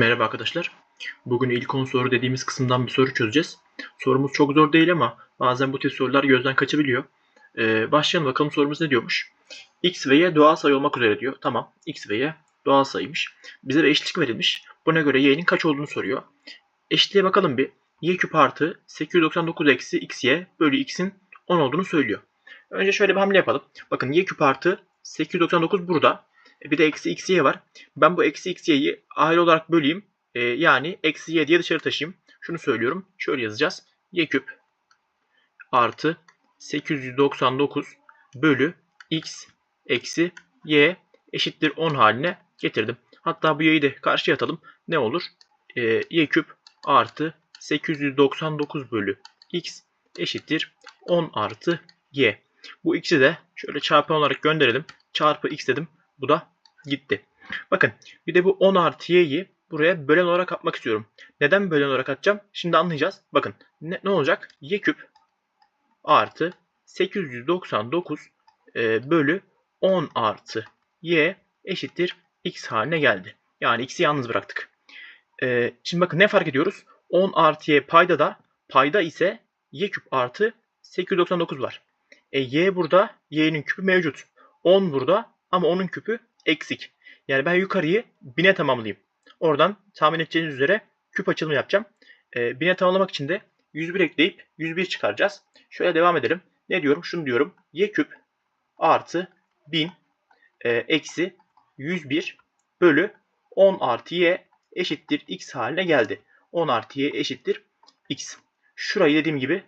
Merhaba arkadaşlar. Bugün ilk 10 soru dediğimiz kısımdan bir soru çözeceğiz. Sorumuz çok zor değil ama bazen bu tip sorular gözden kaçabiliyor. Ee, başlayalım bakalım sorumuz ne diyormuş. X ve Y doğal sayı olmak üzere diyor. Tamam X ve Y doğal sayıymış. Bize bir eşitlik verilmiş. Buna göre Y'nin kaç olduğunu soruyor. Eşitliğe bakalım bir. Y küp artı 899 eksi XY bölü X'in 10 olduğunu söylüyor. Önce şöyle bir hamle yapalım. Bakın Y küp artı 899 burada. E, Bir de eksi XY var. Ben bu eksi XY'yi ayrı olarak böleyim. E, yani eksi Y diye dışarı taşıyayım. Şunu söylüyorum. Şöyle yazacağız. Y küp artı 899 bölü X eksi Y eşittir 10 haline getirdim. Hatta bu Y'yi de karşıya atalım. Ne olur? E, y küp artı 899 bölü X eşittir 10 artı Y. Bu X'i de şöyle çarpı olarak gönderelim. Çarpı X dedim. Bu da gitti. Bakın bir de bu 10 artı y'yi buraya bölen olarak atmak istiyorum. Neden bölen olarak atacağım? Şimdi anlayacağız. Bakın ne, ne olacak? y küp artı 899 e, bölü 10 artı y eşittir x haline geldi. Yani x'i yalnız bıraktık. E, şimdi bakın ne fark ediyoruz? 10 artı y payda da payda ise y küp artı 899 var. E, y burada y'nin küpü mevcut. 10 burada ama onun küpü eksik. Yani ben yukarıyı 1000'e tamamlayayım. Oradan tahmin edeceğiniz üzere küp açılımı yapacağım. E, 1000'e tamamlamak için de 101 ekleyip 101 çıkaracağız. Şöyle devam edelim. Ne diyorum? Şunu diyorum. Y küp artı 1000 e, eksi 101 bölü 10 artı y eşittir x haline geldi. 10 artı y eşittir x. Şurayı dediğim gibi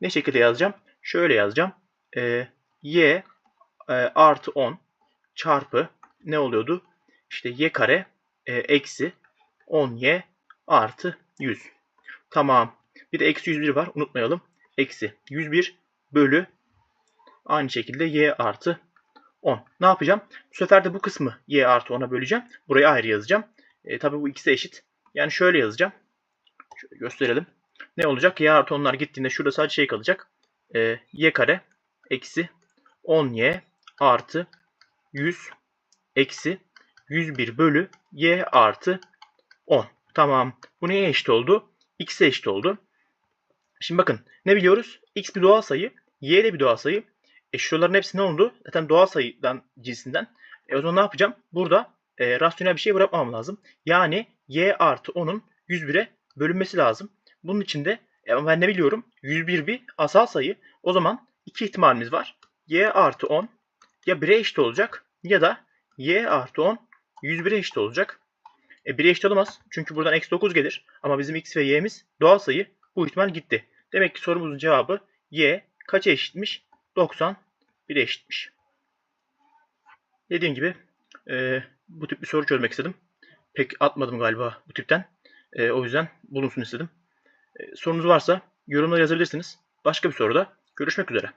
ne şekilde yazacağım? Şöyle yazacağım. E, y e, artı 10 çarpı ne oluyordu? İşte y kare e, eksi 10y artı 100. Tamam. Bir de eksi 101 var. Unutmayalım. Eksi 101 bölü aynı şekilde y artı 10. Ne yapacağım? Bu sefer de bu kısmı y artı 10'a böleceğim. Burayı ayrı yazacağım. E, tabii bu ikisi eşit. Yani şöyle yazacağım. Şöyle gösterelim. Ne olacak? y artı 10'lar gittiğinde şurada sadece şey kalacak. E, y kare eksi 10y artı 100 eksi 101 bölü y artı 10. Tamam. Bu neye eşit oldu? X'e eşit oldu. Şimdi bakın ne biliyoruz? X bir doğal sayı. Y de bir doğal sayı. E şuraların hepsi ne oldu? Zaten doğal sayıdan cinsinden. E o zaman ne yapacağım? Burada e, rasyonel bir şey bırakmam lazım. Yani y artı 10'un 101'e bölünmesi lazım. Bunun için de e, ben ne biliyorum? 101 bir asal sayı. O zaman iki ihtimalimiz var. y artı 10 ya 1'e eşit olacak ya da y artı 10 101'e eşit olacak. E 1'e eşit olamaz. Çünkü buradan eksi 9 gelir. Ama bizim x ve y'miz doğal sayı. Bu ihtimal gitti. Demek ki sorumuzun cevabı y kaça eşitmiş? 90 1'e eşitmiş. Dediğim gibi e, bu tip bir soru çözmek istedim. Pek atmadım galiba bu tipten. E, o yüzden bulunsun istedim. E, sorunuz varsa yorumlara yazabilirsiniz. Başka bir soruda görüşmek üzere.